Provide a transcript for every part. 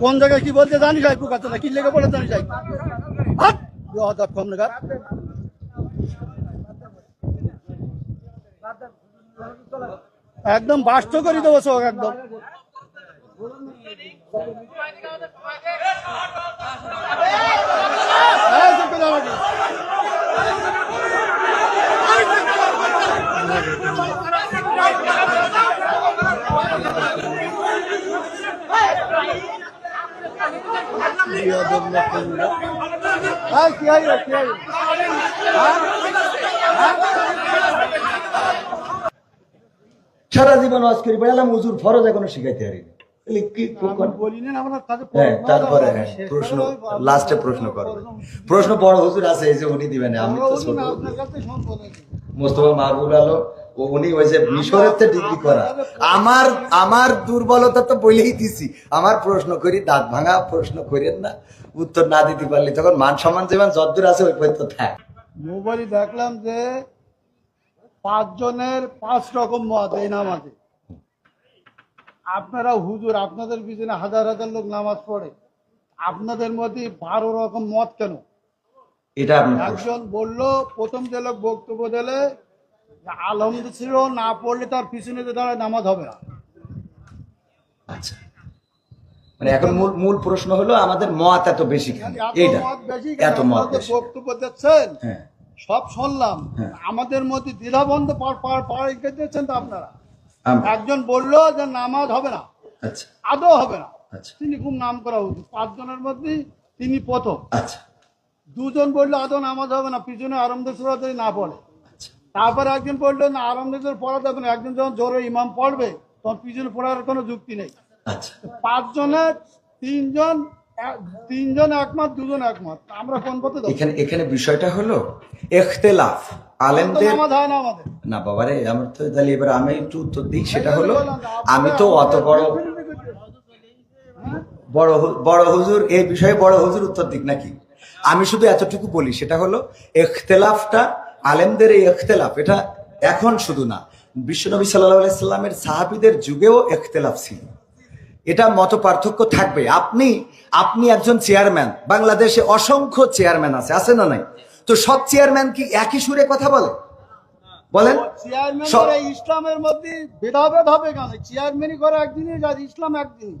কোন জায়গায় কি বলতে জানি যাই পোকা চোদা কি লেগে বলে জানি যাই দেখার। একদম বাস্ত করে দেবো সব, একদম এই চুপ করে আমাকে। কি কি? সারা জীবন ওয়াজ করি বেড়ালাম হুজুর ফরজ এখনও শিখাইতে পারি হ্যাঁ প্রশ্ন তারপরে আছে, হ্যাঁ, শেষ প্রশ্ন লাস্টে প্রশ্ন করবে প্রশ্ন বড় হুজুর আছে এই যে উনি দিবেন আমি তো। মোস্তফা মাহবুব আলো ও উনি ওই যে মিশরের ডিগ্রি করা। আমার আমার দুর্বলতা তো বলেই দিছি। আমার প্রশ্ন করি দাঁত ভাঙা প্রশ্ন করেন না। উত্তর না দিতে পারলে তখন মান সম্মান যেমন যদ্দূর আছে ওই পর্যন্ত থাক। মোবাইলে দেখলাম যে পাঁচজনের পাঁচ রকম মত এই নামাজে। আপনারা হুজুর আপনাদের পিছনে হাজার হাজার লোক নামাজ পড়ে। আপনাদের মধ্যে বারো রকম মত কেন? এটা। একজন বলল প্রথম যে লোক বক্তব্য দিলে ছিল না পড়লে তার পিছনে দাঁড়ায় নামাজ হবে না। আচ্ছা। মানে এখন মূল মূল প্রশ্ন হলো আমাদের মত এত বেশি কেন? এইটা এত মত বক্তব্য দিচ্ছেন। হ্যাঁ। সব শুনলাম। হ্যাঁ। আমাদের মধ্যে দ্বিধাবন্ধ পার পার তো আপনারা। একজন বলল যে নামাজ হবে না। আচ্ছা। আদৌ হবে না। আচ্ছা। তিনি খুব নাম করা উচিত। পাঁচজনের মধ্যে তিনি প্রথম। আচ্ছা। দুজন বলল আদৌ নামাজ হবে না। পিছনে আরামদের যদি না পড়ে। তারপরে একজন বলল না আরামদের পড়া যাবে না একজন যখন জোরে ইমাম পড়বে তখন পিছনে পড়ার কোনো যুক্তি নেই। আচ্ছা। পাঁচজনের তিনজন তিনজন একমত দুজন একমত আমরা কোন পথে এখানে এখানে বিষয়টা হলো এখতেলাফ আলেমদের না বাবারে আমার তো তাহলে এবার আমি একটু উত্তর দিই সেটা হলো আমি তো অত বড় বড় বড় হুজুর এই বিষয়ে বড় হুজুর উত্তর দিক নাকি? আমি শুধু এতটুকু বলি সেটা হলো এখতেলাফটা আলেমদের এই এখতেলাফ এটা এখন শুধু না বিশ্বনবী সাল্লাহ সাল্লামের সাহাবিদের যুগেও এখতেলাফ ছিল। এটা মত পার্থক্য থাকবে। আপনি আপনি একজন চেয়ারম্যান বাংলাদেশে অসংখ্য চেয়ারম্যান আছে আছে না নাই? তো সব চেয়ারম্যান কি একই সুরে কথা বলে? বলেন। চেয়ারম্যান ইসলামের মধ্যে ভেদাভেদ হবে কেন? চেয়ারম্যানই করে একদিনই ইসলাম একদিনই।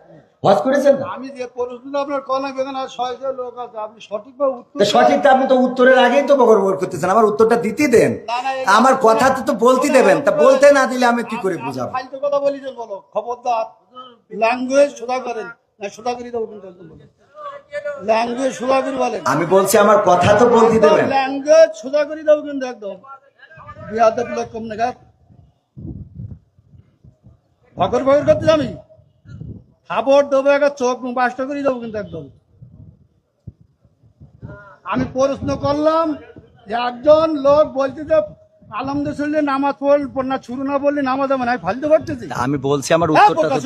হজ করেছেন না? আমি যে প্রশ্নটা আপনার কলাম এখানে আর ছয়শো লোক আছে আপনি সঠিকভাবে উত্তর সঠিকটা আপনি তো উত্তরের আগেই তো করতেছেন আমার উত্তরটা দিতে দেন। আমার কথা তো বলতে দেবেন তা বলতে না দিলে আমি কি করে বুঝাবো? ফালতু কথা বলি যে বলো খবরদার। ল্যাঙ্গুয়েজ সোজা করেন না সোজা করে দেবো কিন্তু একদম ল্যাঙ্গুয়েজ সোজা করে বলেন। আমি বলছি আমার কথা তো বলতে দেবেন। ল্যাঙ্গুয়েজ সোজা করে দেবো কিন্তু একদম। বিহাদের লোক কম নেগা ভগর ভগর করতে আমি খাবার দেবো একটা চোখ মুখ বাস্ট করে দেবো কিন্তু একদম। আমি প্রশ্ন করলাম যে একজন লোক বলছে যে আলমদের শরীরে নামাজ পড়ল না শুরু না বললে নামাজ হবে না ফালতু করতেছি? আমি বলছি আমার হ্যাঁ, উত্তরটা।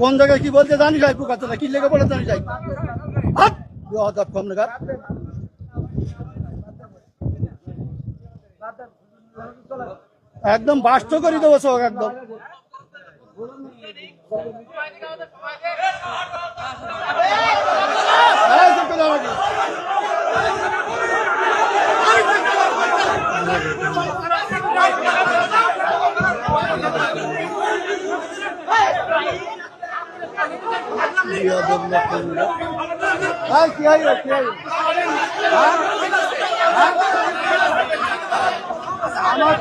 কোন জায়গায় কি বলতে জানি যাই কি লেগে বলে জানি যাই। একদম বাস্ত করে দেবো সব একদম কি হইল, কি? হ্যাঁ? আমার